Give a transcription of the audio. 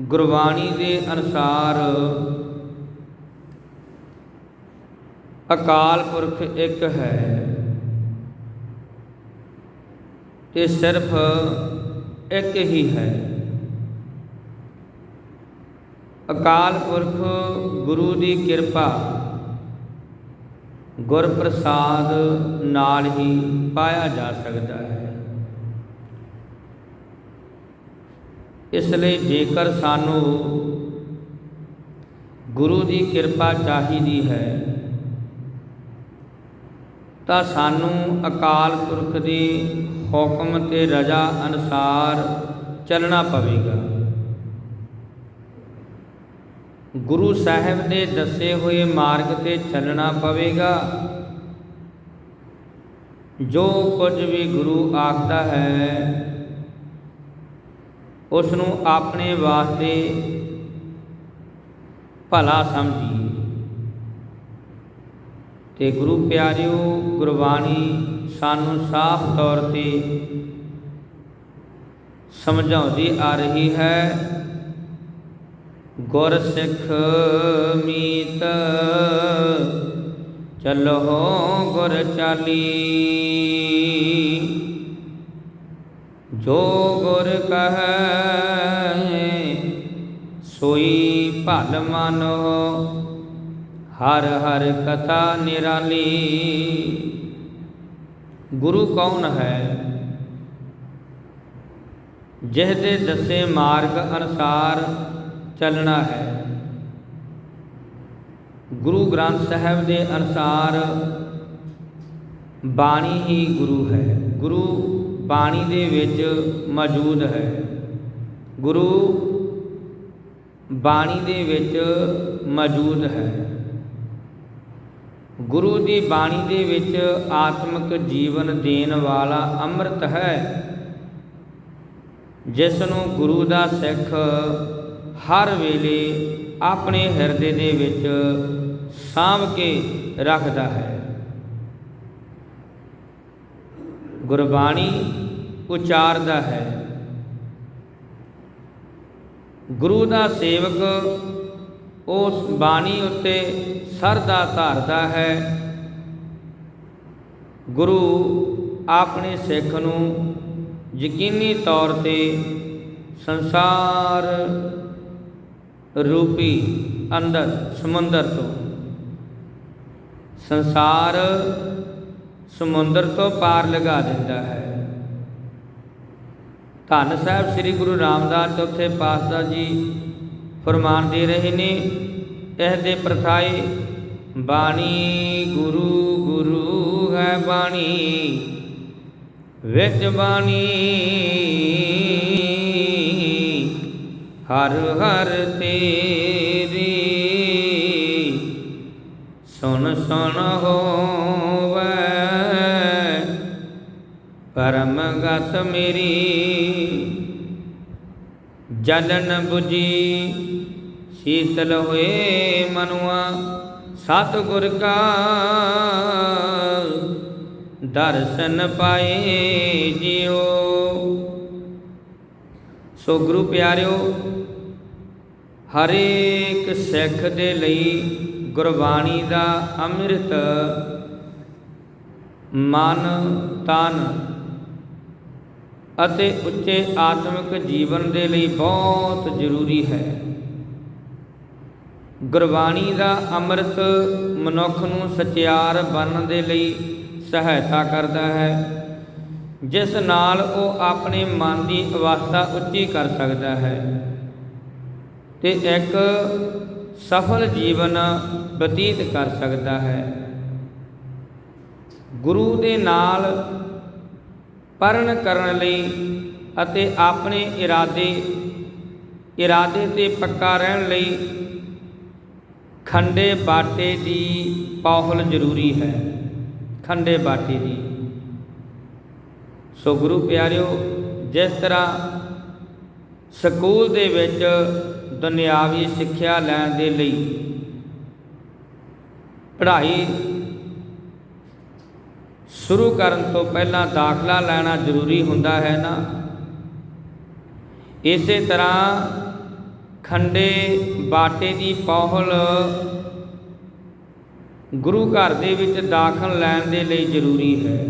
ਗੁਰਬਾਣੀ ਦੇ ਅਨੁਸਾਰ ਅਕਾਲ ਪੁਰਖ ਇੱਕ ਹੈ। ਤੇ ਸਿਰਫ ਇੱਕ ਹੀ ਹੈ। ਅਕਾਲ ਪੁਰਖ ਗੁਰੂ ਦੀ ਕਿਰਪਾ ਗੁਰ ਪ੍ਰਸਾਦ ਨਾਲ ਹੀ ਪਾਇਆ ਜਾ ਸਕਦਾ ਹੈ। ਇਸ ਲਈ ਜੇਕਰ ਸਾਨੂੰ ਗੁਰੂ ਦੀ ਕਿਰਪਾ ਚਾਹੀਦੀ ਹੈ, ਤਾਂ ਸਾਨੂੰ ਅਕਾਲ ਪੁਰਖ ਦੇ ਹੁਕਮ ਤੇ ਰਜ਼ਾ ਅਨੁਸਾਰ ਚੱਲਣਾ ਪਵੇਗਾ। ਗੁਰੂ ਸਾਹਿਬ ਦੇ ਦੱਸੇ ਹੋਏ ਮਾਰਗ ਤੇ ਚੱਲਣਾ ਪਵੇਗਾ। ਜੋ ਕੁਝ ਵੀ ਗੁਰੂ ਆਖਦਾ ਹੈ ਉਸ ਨੂੰ ਆਪਣੇ ਵਾਸਤੇ ਭਲਾ ਸਮਝੀਏ। ਤੇ ਗੁਰੂ ਪਿਆਰਿਓ, ਗੁਰਬਾਣੀ ਸਾਨੂੰ ਸਾਫ਼ ਤੌਰ ਤੇ ਸਮਝਾਉਂਦੀ ਆ ਰਹੀ ਹੈ। ਗੁਰ ਸਿੱਖ ਮੀਤ ਚੱਲੋ ਗੁਰ ਚਾਲੀ। ਜੋ ਗੁਰ ਕਹੈ, ਸੋਈ ਭਲ ਮਾਨੋ ਹਰ ਹਰ ਕਥਾ ਨਿਰਾਲੀ। ਗੁਰੂ ਕੌਣ ਹੈ? ਜਿਸ ਦੇ ਦੱਸੇ ਮਾਰਗ ਅਨੁਸਾਰ ਚੱਲਣਾ ਹੈ। ਗੁਰੂ ਗ੍ਰੰਥ ਸਾਹਿਬ ਦੇ ਅਨੁਸਾਰ ਬਾਣੀ ਹੀ ਗੁਰੂ ਹੈ। ਗੁਰੂ ਬਾਣੀ ਦੇ ਵਿੱਚ ਮੌਜੂਦ ਹੈ। ਗੁਰੂ ਬਾਣੀ ਦੇ ਵਿੱਚ ਮੌਜੂਦ ਹੈ। ਗੁਰੂ ਦੀ ਬਾਣੀ ਦੇ ਵਿੱਚ ਆਤਮਿਕ ਜੀਵਨ ਦੇਣ ਵਾਲਾ ਅੰਮ੍ਰਿਤ ਹੈ। ਜਿਸ ਨੂੰ ਗੁਰੂ ਦਾ ਸਿੱਖ ਹਰ ਵੇਲੇ ਆਪਣੇ ਹਿਰਦੇ ਦੇ ਵਿੱਚ ਸਾਂਭ ਕੇ ਰੱਖਦਾ ਹੈ। ਗੁਰਬਾਣੀ ਉਚਾਰਦਾ ਹੈ। ਗੁਰੂ ਦਾ ਸੇਵਕ ਉਸ ਬਾਣੀ ਉੱਤੇ ਸਰਦਾ ਧਾਰਦਾ ਹੈ। ਗੁਰੂ ਆਪਣੇ ਸਿੱਖ ਨੂੰ ਯਕੀਨੀ ਤੌਰ ਤੇ ਸੰਸਾਰ ਰੂਪੀ ਅੰਦਰ ਸਮੁੰਦਰ ਤੋਂ ਸੰਸਾਰ ਸਮੁੰਦਰ ਤੋਂ ਪਾਰ ਲਗਾ ਦਿੰਦਾ ਹੈ। ਧੰਨ ਸਾਹਿਬ ਸ੍ਰੀ ਗੁਰੂ ਰਾਮਦਾਸ ਚੌਥੇ ਪਾਤਸ਼ਾਹ ਜੀ ਫਰਮਾਨ ਦੇ ਰਹੇ ਨੇ ਇਹ ਦੇ ਪ੍ਰਥਾਏ, ਬਾਣੀ ਗੁਰੂ ਗੁਰੂ ਹੈ ਬਾਣੀ, ਵਿੱਚ ਬਾਣੀ, ਹਰ ਹਰ ਤੇਰੀ, ਸੁਣ ਸੁਣ ਹੋਵੇ ਪਰਮ ਗਤ ਮੇਰੀ ਜਲਨ 부ਜੀ ਸ਼ੀਤਲ ਹੋਏ ਮਨੁਆ ਸਤ ਗੁਰ ਕਾ ਦਰਸ਼ਨ ਪਾਏ ਜਿਉ ਸੋ ਗੁਰੂ ਪਿਆਰਿਓ, ਹਰੇਕ ਸਿੱਖ ਦੇ ਲਈ ਗੁਰਬਾਣੀ ਦਾ ਅੰਮ੍ਰਿਤ ਮਨ ਤਨ ਅਤੇ ਉੱਚੇ ਆਤਮਿਕ ਜੀਵਨ ਦੇ ਲਈ ਬਹੁਤ ਜ਼ਰੂਰੀ ਹੈ। ਗੁਰਬਾਣੀ ਦਾ ਅੰਮ੍ਰਿਤ ਮਨੁੱਖ ਨੂੰ ਸਚਿਆਰ ਬਣਨ ਦੇ ਲਈ ਸਹਾਇਤਾ ਕਰਦਾ ਹੈ, ਜਿਸ ਨਾਲ ਉਹ ਆਪਣੇ ਮਨ ਦੀ ਅਵਸਥਾ ਉੱਚੀ ਕਰ ਸਕਦਾ ਹੈ ਤੇ ਇੱਕ ਸਫਲ ਜੀਵਨ ਬਤੀਤ ਕਰ ਸਕਦਾ ਹੈ। ਗੁਰੂ ਦੇ ਨਾਲ ਪਰਨ ਕਰਨ ਲਈ ਅਤੇ ਆਪਣੇ ਇਰਾਦੇ ਇਰਾਦੇ ਤੇ ਪੱਕਾ ਰਹਿਣ ਲਈ ਖੰਡੇ ਬਾਟੇ ਦੀ ਪੌਹਲ ਜ਼ਰੂਰੀ ਹੈ। ਖੰਡੇ ਬਾਟੇ ਦੀ। ਸੋ ਗੁਰੂ ਪਿਆਰਿਓ, ਜਿਸ ਤਰ੍ਹਾਂ ਸਕੂਲ ਦੇ ਵਿੱਚ ਦੁਨਿਆਵੀ ਸਿੱਖਿਆ ਲੈਣ ਦੇ ਲਈ ਪੜ੍ਹਾਈ ਸ਼ੁਰੂ ਕਰਨ ਤੋਂ ਪਹਿਲਾਂ ਦਾਖਲਾ ਲੈਣਾ ਜ਼ਰੂਰੀ ਹੁੰਦਾ ਹੈ ਨਾ? ਇਸੇ ਤਰ੍ਹਾਂ ਖੰਡੇ ਬਾਟੇ ਦੀ ਪੌਹਲ ਗੁਰੂ ਘਰ ਦੇ ਵਿੱਚ ਦਾਖਲ ਲੈਣ ਦੇ ਲਈ ਜ਼ਰੂਰੀ ਹੈ।